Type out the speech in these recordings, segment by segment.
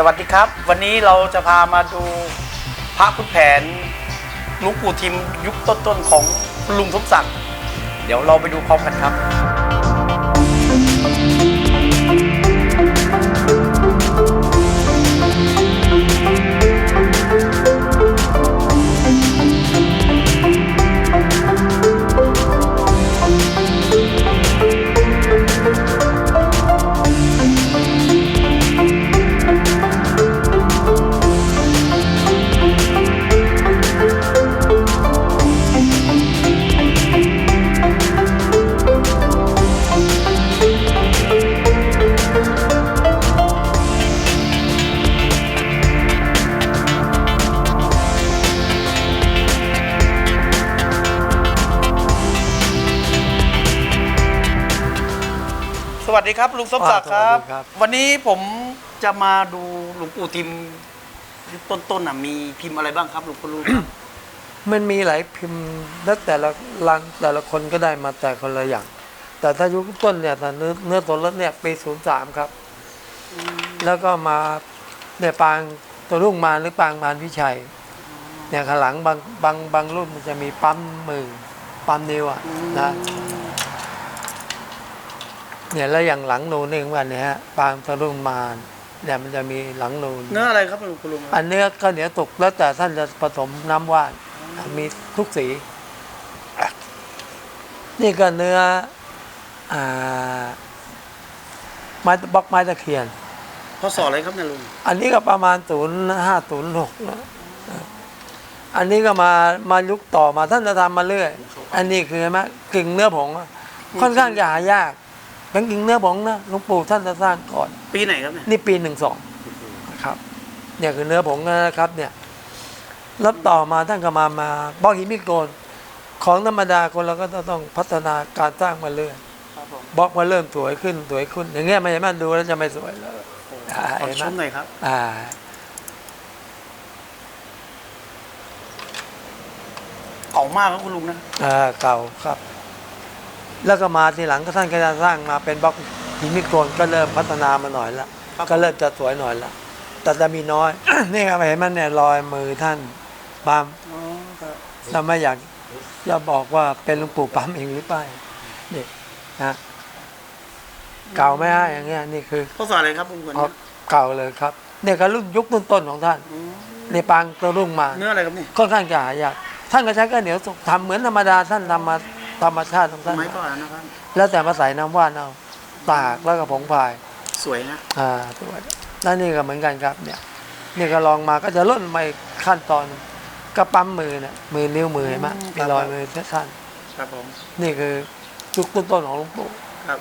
สวัสดีครับ วันนี้เราจะพามาดูพระพุทธแผนลุงปู่ทิมยุคต้นๆของลุงสมศักดิ์เดี๋ยวเราไปดูพร้อมกันครับ ครับลุงสมศักดิ์ครับสวัสดีครับ วันนี้ผมจะมาดูหลวงปู่ทิมยุคต้นๆน่ะมีพิมพ์อะไรบ้างครับหลวงปู่ลุงครับมันมีหลายพิมพ์แล้วแต่ละรังแต่ละคนก็ได้มาแต่คนละอย่าง แต่ถ้ายุคต้นเนี่ยแต่เนื้อเนื้อตัวรถเนี่ยปีศูนย์สามครับ แล้วก็มาเนี่ยปางตัวรุ่งมารหรือปางมารพิชัย เนี่ยข้างหลังบางบางบางรุ่นมันจะมีปั๊มมือปั๊มนิ้วอะนะ เนี่ยแล้วอย่างหลังนูนเองวันเนี่ยฮะปางตัวรุ่งมารเนี่ยมันจะมีหลังนูนเนื้ออะไรครับหลวงปู่ลุงครับอันเนื้อข้าวเหนียวตกแล้วแต่ท่านจะผสมน้ำว่านมีทุกสี นี่ก็เนื้ออ่าไม้บล็อกไม้ตะเคียนพศอะไรครับเนี่ยลุงอันนี้ก็ประมาณศูนย์ห้าศูนย์หกนะอันนี้ก็มามายุคต่อมาท่านจะทำมาเรื่อย อันนี้คือเห็นไหมกิ่งเนื้อผงอะค่อนข้างจะหายาก เป็นกิ่งเนื้อผงนะหลวงปู่ท่านจะสร้างก่อน ปีไหนครับเนี่ยนี่ปีหนึ่งสองครับ เนี่ยคือเนื้อผงนะครับ เนี่ยแล้วต่อมาท่านก็มามาบล็อกหินมิโกนของธรรมดาคนเราก็ต้องพัฒนาการสร้างมาเรื่อยครับผมบล็อกมาเริ่มสวยขึ้นสวยขึ้น อย่างเงี้ยไม่เห็นมันดูแล้วจะไม่สวยเลยอ่าขอเห็นไหชมมหน่อยครับ อ่าเก่ามากครับคุณลุงนะอ่าเก่าครับ แล้วก็มาทีหลังก็ท่านก็จะสร้างมาเป็นบล็อกหินมิโกนก็เริ่มพัฒนามาหน่อยละครับก็เริ่มจะสวยหน่อยละแต่จะมีน้อย นี่ครับเห็นมันเนี่ยรอยมือท่านบามอ๋อครับเราไม่อยากจะบอกว่าเป็นหลวงปู่ปั๊มเองหรือเปล่านี่นะเก่าไหมฮะอย่างเงี้ยนี่คือพศอะไรครับลุงคนเอานี้เก่าเลยครับเนี่ยก็รุ่นยุคต้นๆของท่านอืมในปางตัวรุ่งมาเนื้ออะไรครับเนี่ยค่อนข้างจะหายากท่านก็ใช้ก็เหนียวสุกทำเหมือนธรรมดาท่านทำมา ธรรมชาติของสท่านมัยก่อนนะครับ แล้วแต่มาใส่น้ำว่านเอาตากแล้วก็ผงพาย สวยนะอ่าตัวแล้วนี่ก็เหมือนกันครับ เนี่ยนี่ก็ลองมาก็จะล่นไปขั้นตอนก็ปั๊มมือเนี่ยมือนิ้วมือเห็นไหมมีรอยมือท่านครับผมนี่คือยุคต้นๆของหลวงปู่ครับ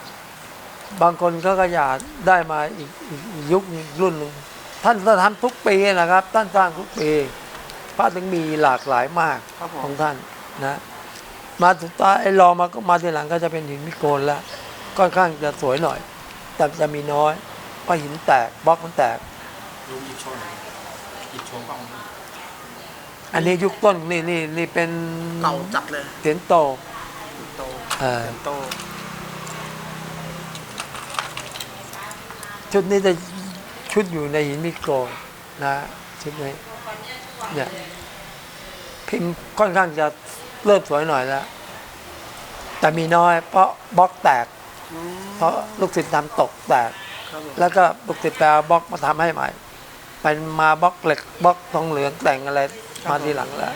บางคนก็ก็อยากได้มาอีกอีกอีกยุคหนึ่งรุ่นหนึ่งท่านก็ทำทุกปีนะครับท่านสร้างทุกปีพระถึงมีหลากหลายมากครับผขอมงท่านนะ มาสุดท้ายไอ้รอมาก็มาทีหลังก็จะเป็นหินมิโกนแล้วค่อนข้างจะสวยหน่อย แต่จะมีน้อยเพราะหินแตกบล็อกมันแตกดูอีกโชว์หน่อยอีกโชว์กล้องหน่อยอันนี้ยุคต้นนี่นี่นี่เป็นเก่าจัดเลยเสียนโตโตเออโตชุดนี้จะชุดอยู่ในหินมิโกนนะชุดนี้เนี่ยพิมพ์ค่อนข้างจะ เริ่มสวยหน่อยแล้ว แต่มีน้อย เพราะบล็อกแตกอืมเพราะลูกศิษย์ทำตกแตกครับผมแล้วก็ลูกศิษย์ไปเอาบล็อกมาทำให้ใหม่เป็นมาบล็อกเหล็กบล็อกทองเหลืองแต่งอะไรมาทีหลังแล้ว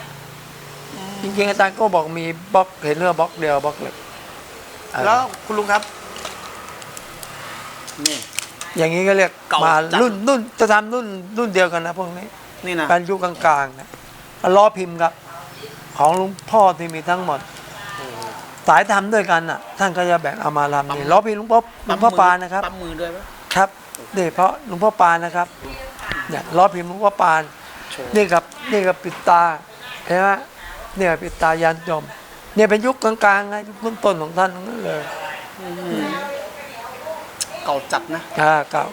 จริงๆอาจารย์ก็บอกมีบล็อกเห็นเรือบล็อกเดียวบล็อกเหล็กเออแล้วคุณลุงครับนี่อย่างนี้ก็เรียกเก่ามาจัดรุ่นรุ่นจะทำรุ่นรุ่นเดียวกันนะพวกนี้นี่นะเป็นยุคกลางๆนะล้อพิมพ์ครับ ของหลุงพ่อที่มีทั้งหมด สายทำด้วยกันน่ะ ท่านก็จะแบ่งเอามาทำนี่ล้อพิมพ์หลุงพ่อหลุงพ่อปานนะครับปั๊มมือด้วยปะครับนี่เพราะหลวงพ่อปานนะครับเนี่ยล้อพิมพ์หลวงพ่อปานโชว์นี่กับนี่กับปิดตาเห็นไหมเนี่ยปิดตายันยม เนี่ยเป็นยุคกลางๆนะยุคต้นๆของท่านทั้งนั้นเลยเก่าจัดนะอ่าเก่า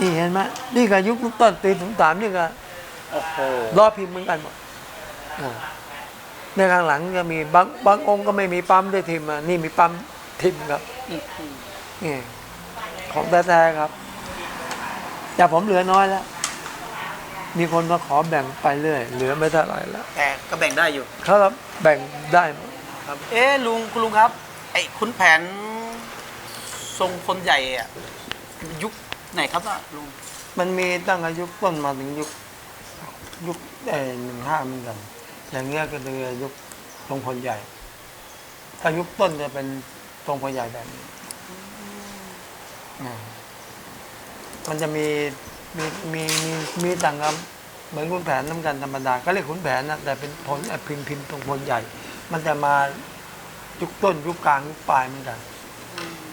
นี่เห็นไหมนี่ก็ยุคต้นปีถึงสามนี่ก็โอ้โห ล้อพิมพ์เหมือนกันหมดอ่าในข้างหลังจะมีบางบางองค์ก็ไม่มีปั๊มด้วยทิมอะนี่มีปั๊มทิมครับอื้อหือนี่ของแท้ๆครับ แต่ผมเหลือน้อยแล้ว มีคนมาขอแบ่งไปเรื่อย เหลือไม่เท่าไหร่แล้ว แต่ก็แบ่งได้อยู่เขารับแบ่งได้หมดครับ เอ๊ะลุงคุณลุงครับ ไอ้ขุนแผนทรงคนใหญ่อะยุคไหนครับอะลุง มันมีตั้งอายุต้นมาถึงยุค ยุคหนึ่งห้าเหมือนกัน อย่างเงี้ยก็คือยุคทรงพลใหญ่ ถ้ายุคต้นจะเป็นทรงพลใหญ่แบบนี้มันจะมีมีมีมีมีต่างกันเหมือนขุนแผนน้ำกันธรรมดา ก็เรียกขุนแผนนะแต่เป็นผลเอ่อพิมพ์พิมพ์ทรงพลใหญ่ มันจะมายุคต้นยุคกลางยุคปลายเหมือนกัน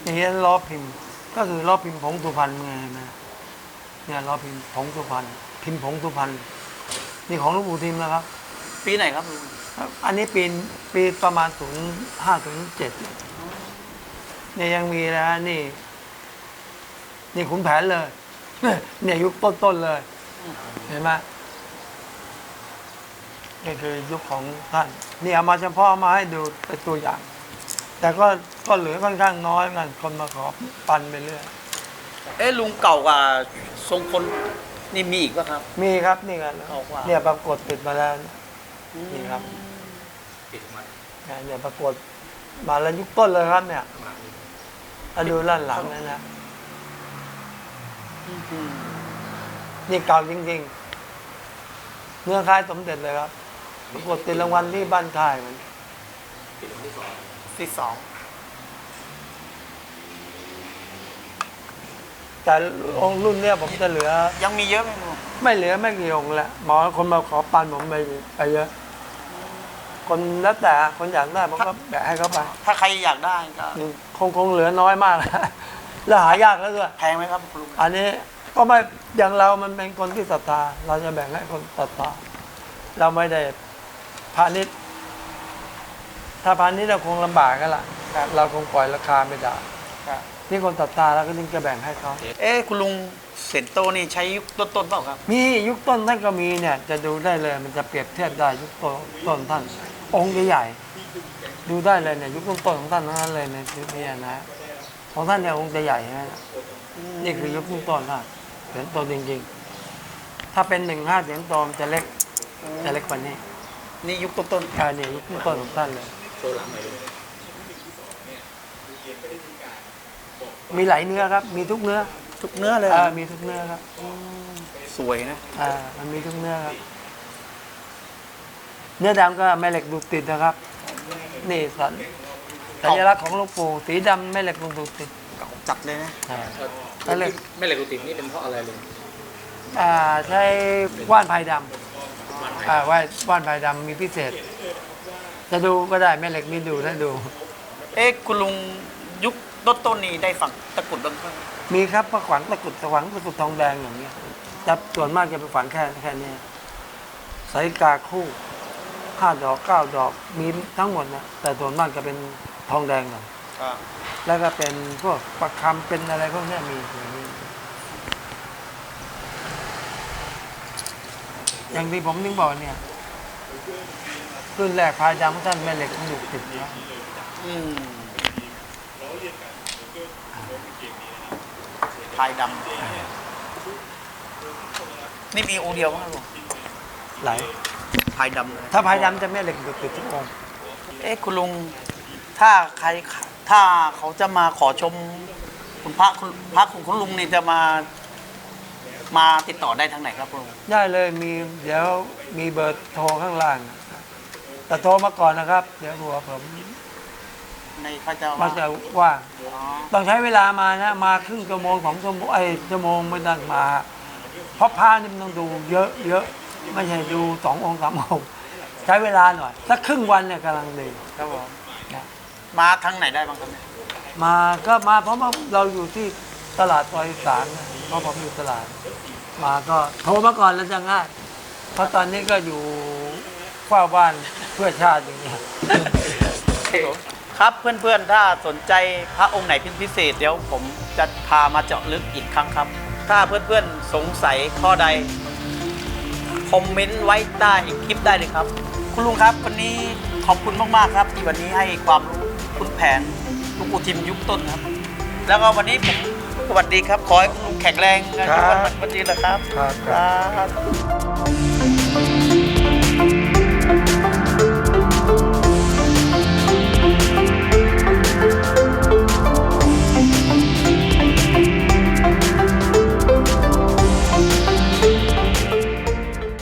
อย่างเงี้ยล้อพิมพ์ ก็คือล้อพิมพ์ผงสุพรรณไงนะเนี่ยล้อพิมพ์ผงสุพรรณพิมพ์ผงสุพรรณ นี่ของหลวงปู่ทิมนะครับ ปีไหนครับลุงอันนี้ปีปีประมาณศูนย์ห้าศูนย์เจ็ดเนี่ยยังมีนะฮะนี่ นี่ขุนแผนเลย เนี่ยยุคต้นๆเลย เห็นไหมนี่คือยุคของท่าน นี่เอามาเฉพาะเอามาให้ดูเป็นตัวอย่าง แต่ก็ก็เหลือค่อนข้างน้อยเหมือนกันคนมาขอปันไปเรื่อย เอ๊ะลุงเก่ากว่าทรงพล นี่มีอีกป่ะครับ มีครับนี่กันเอาว่า เนี่ยปรากฏติดมาแล้ว นี่ครับ ปิดมาเนี่ยปรากฏมาแล้วยุคต้นเลยครับ เนี่ยข้างหลังนี่เอาดูด้านหลังนะนะอืมนี่เก่าจริงๆเนื้อคล้ายสมเด็จเลยครับปรากฏติดรางวัลที่บ้านค่ายมันปิดวันที่สองที่สอง แต่องค์รุ่นเนี้ยผมจะเหลือ ยังมีเยอะไหมลุงไม่เหลือไม่กี่องค์ละหมอคนมาขอปันผมไปไปเยอะ คนแล้วแต่คนอยากได้ผมก็แบะให้เขาไปถ้าใครอยากได้ก็ คงคงเหลือน้อยมากแล้วหายากแล้วด้วยแพงไหมครับลุงอันนี้ก็ไม่อย่างเรามันเป็นคนที่ศรัทธาเราจะแบ่งให้คนศรัทธาเราไม่ได้พาณิชย์ถ้าพาณิชย์เราคงลำบากกันละเราคงปล่อยราคาไม่ได้ ครับนี่คนศรัทธาเราก็จึงจะแบ่งให้เขา เอ๊ะคุณลุงเซนโตนี่ใช้ยุคต้นๆเปล่าครับ มียุคต้นท่านก็มีเนี่ย จะดูได้เลยมันจะเปรียบเทียบได้ยุคต้นต้นท่าน องค์ใหญ่ๆดูได้เลยเนี่ยยุคต้นๆของท่านทั้งนั้นเลยในชุดนี้นะของท่านเนี่ยองค์จะใหญ่นะนี่คือยุคต้นๆท่านเสียงโตจริงๆ ถ้าเป็นหนึ่งห้าเสียงโตมันจะเล็กจะเล็กกว่านี้ นี่ยุคต้นอ่าเนี่ยยุคต้นของท่านเลยโชว์หลังหน่อยเลย มีหลายเนื้อครับ มีทุกเนื้อๆทุกเนื้อเลยอ่ามีทุกเนื้อครับสวยนะ อ่ามันมีทุกเนื้อครับ เนื้อดำก็แม่เหล็กดูดติดนะครับ นี่สัญสัญลักษณ์ของหลวงปู่สีดำแม่เหล็กดูดติดเก่าจัดเลยนะ อ่า แม่เหล็ก แม่เหล็กรูติดนี่เป็นเพราะอะไรลุงอ่าใช้ว่านพายดำอ่าว่านว่านพายดำมีพิเศษ จะดูก็ได้แม่เหล็กมีดูให้ดู เอ๊ะคุณลุงยุค ต้นๆนี่ได้ฝังตะกรุดบ้างไหมมีครับพระขวัญตะกรุดตะขวัญตะกรุดทองแดงอย่างเงี้ยจะส่วนมากจะไปฝังแค่แค่เนี้ยสายกาคู่ห้าดอกเก้าดอกมีทั้งหมดนะแต่ส่วนมากจะเป็นทองแดงหน่อยครับแล้วก็เป็นพวกประคำเป็นอะไรพวกเนี้ยมีอย่างนี้อย่างที่ผมนึงบอกเนี่ยรุ่นแรกพายดำของท่านแม่เหล็กมันอยู่ติดแล้วอืม พายดำนี่มีองค์เดียวมั้งครับลุงไหลพายดำเลยถ้าพายดำจะแม่เหล็กอยู่ติดทุกองค์เอ๊ะคุณลุงถ้าใครถ้าเขาจะมาขอชมคุณพระคุณพระของคุณลุงนี่จะมามาติดต่อได้ทางไหนครับคุณลุงได้เลยมีเดี๋ยวมีเบอร์โทรข้างล่างนะครับแต่โทรมาก่อนนะครับ เดี๋ยวหัวผม ในพระเจ้ามาจะว่างอ๋อต้องใช้เวลามานะมาครึ่งชั่วโมงสองชั่วโมงไอ้ชั่วโมงไม่ต้องมาเพราะพระนี่มันต้องดูเยอะเยอะไม่ใช่ดูสององค์สามองค์ใช้เวลาหน่อยสักครึ่งวันเนี่ยกำลังดีครับผมนะมาทางไหนได้บ้างครับเนี่ยมาก็มาเพราะว่าเราอยู่ที่ตลาดซอยสามนะเพราะผมอยู่ตลาด มาก็โทรมาก่อนแล้วจะง่ายเพราะตอนนี้ก็อยู่เฝ้าบ้านเพื่อชาติอย่างเงี้ย ครับ เพื่อนๆ ถ้าสนใจพระองค์ไหนเป็นพิเศษ เดี๋ยวผมจะพามาเจาะลึกอีกครั้งครับ ถ้าเพื่อนๆ สงสัยข้อใด คอมเมนต์ไว้ใต้คลิปได้เลยครับ คุณลุงครับวันนี้ขอบคุณมากๆครับ ที่วันนี้ให้ความรู้คุณแผนหลุงปู่ทิมยุคต้นครับ แล้วก็วันนี้ผมสวัสดีครับ ขอให้คุณลุงแข็งแรงอายุวันมันวันยืนนะครับ ครับครับครับ